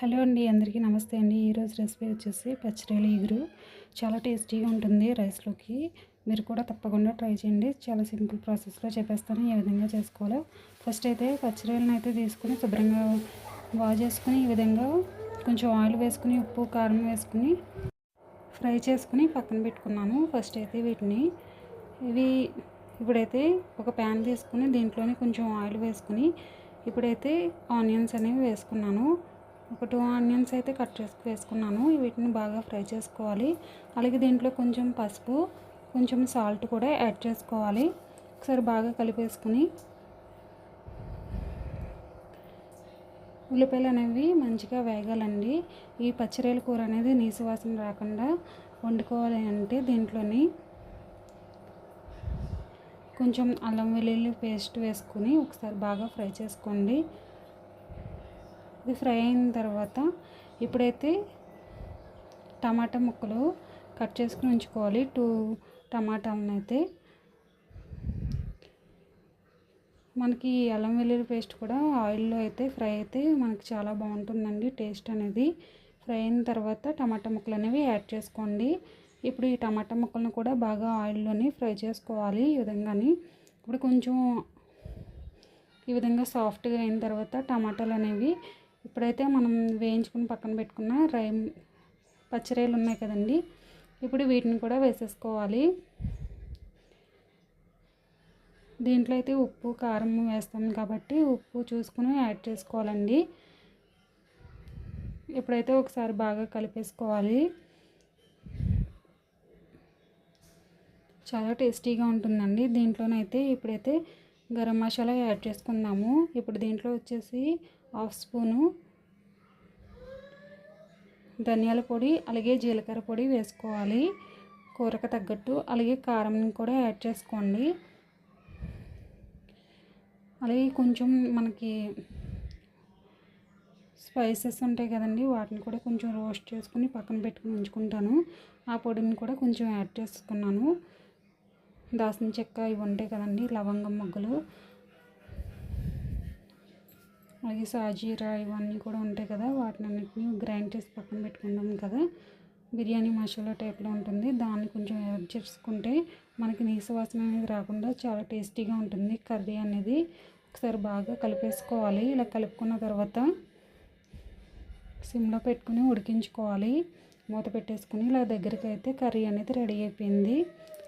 Hello అండి అందరికీ నమస్తే అండి. ఈరోజు రెసిపీ వచ్చేసి పచ్చిరేలు ఎగురు. చాలా టేస్టీగా ఉంటుంది రైస్లోకి. మీరు కూడా తప్పకుండా ట్రై చేయండి. చాలా సింపుల్ ప్రాసెస్లో చెప్పేస్తాను ఏ విధంగా చేసుకోవాలో. ఫస్ట్ అయితే పచ్చిరేలను అయితే తీసుకుని శుభ్రంగా వాష్ చేసుకుని ఈ విధంగా కొంచెం ఆయిల్ వేసుకుని ఉప్పు కారం వేసుకుని ఫ్రై చేసుకుని పక్కన పెట్టుకున్నాను ఫస్ట్ అయితే వీటిని. ఇవి ఇప్పుడైతే ఒక ప్యాన్ తీసుకుని దీంట్లోనే కొంచెం ఆయిల్ వేసుకుని ఇప్పుడైతే ఆనియన్స్ అనేవి వేసుకున్నాను. ఒక టూ ఆనియన్స్ అయితే కట్ చేసుకు వేసుకున్నాను. వీటిని బాగా ఫ్రై చేసుకోవాలి. అలాగే దీంట్లో కొంచెం పసుపు కొంచెం సాల్ట్ కూడా యాడ్ చేసుకోవాలి. ఒకసారి బాగా కలిపేసుకుని ఉల్లిపాయలు అనేవి మంచిగా వేగాలండి. ఈ పచ్చిరేల కూర అనేది నీసు వాసన రాకుండా వండుకోవాలి అంటే దీంట్లోని కొంచెం అల్లం వెల్లుల్లి పేస్ట్ వేసుకుని ఒకసారి బాగా ఫ్రై చేసుకోండి. ఇది ఫ్రై అయిన తర్వాత ఇప్పుడైతే టమాటా ముక్కలు కట్ చేసుకుని ఉంచుకోవాలి. టూ టమాటాలను అయితే మనకి అల్లం వెల్లుల్లి పేస్ట్ కూడా ఆయిల్లో అయితే ఫ్రై అయితే మనకి చాలా బాగుంటుందండి టేస్ట్ అనేది. ఫ్రై అయిన తర్వాత టమాటా ముక్కలు అనేవి యాడ్ చేసుకోండి. ఇప్పుడు ఈ టమాటా ముక్కలను కూడా బాగా ఆయిల్లోనే ఫ్రై చేసుకోవాలి ఈ విధంగానే. ఇప్పుడు కొంచెం ఈ విధంగా సాఫ్ట్గా అయిన తర్వాత టమాటాలు అనేవి ఇప్పుడైతే మనం వేయించుకుని పక్కన పెట్టుకున్న రై పచ్చిరేలు ఉన్నాయి కదండి. ఇప్పుడు వీటిని కూడా వేసేసుకోవాలి. దీంట్లో అయితే ఉప్పు కారం వేస్తాం కాబట్టి ఉప్పు చూసుకుని యాడ్ చేసుకోవాలండి. ఇప్పుడైతే ఒకసారి బాగా కలిపేసుకోవాలి. చాలా టేస్టీగా ఉంటుందండి. దీంట్లోనైతే ఇప్పుడైతే గరం మసాలా యాడ్ చేసుకుందాము. ఇప్పుడు దీంట్లో వచ్చేసి హాఫ్ స్పూను ధనియాల పొడి అలాగే జీలకర్ర పొడి వేసుకోవాలి. కూరకు తగ్గట్టు అలాగే కారం కూడా యాడ్ చేసుకోండి. అలాగే కొంచెం మనకి స్పైసెస్ ఉంటాయి కదండి వాటిని కూడా కొంచెం రోస్ట్ చేసుకుని పక్కన పెట్టుకుని ఉంచుకుంటాను. ఆ పొడిని కూడా కొంచెం యాడ్ చేసుకున్నాను. దాసిన చెక్క ఇవి ఉంటాయి కదండి లవంగం మొగ్గలు. అలాగే సాజీరా ఇవన్నీ కూడా ఉంటాయి కదా వాటిని అన్నింటినీ గ్రైండ్ చేసి పక్కన పెట్టుకుందాం కదా. బిర్యానీ మసాలా టైప్లో ఉంటుంది. దాన్ని కొంచెం యాడ్ చేసుకుంటే మనకి నీసు వాసన అనేది రాకుండా చాలా టేస్టీగా ఉంటుంది కర్రీ అనేది. ఒకసారి బాగా కలిపేసుకోవాలి. ఇలా కలుపుకున్న తర్వాత సిమ్లో పెట్టుకుని ఉడికించుకోవాలి. మూత పెట్టేసుకుని ఇలా దగ్గరికి అయితే కర్రీ అనేది రెడీ అయిపోయింది.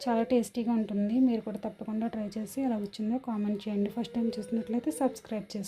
చాలా టేస్టీగా ఉంటుంది. మీరు కూడా తప్పకుండా ట్రై చేసి ఎలా వచ్చిందో కామెంట్ చేయండి. ఫస్ట్ టైం చూసినట్లయితే సబ్స్క్రైబ్ చేసుకోండి.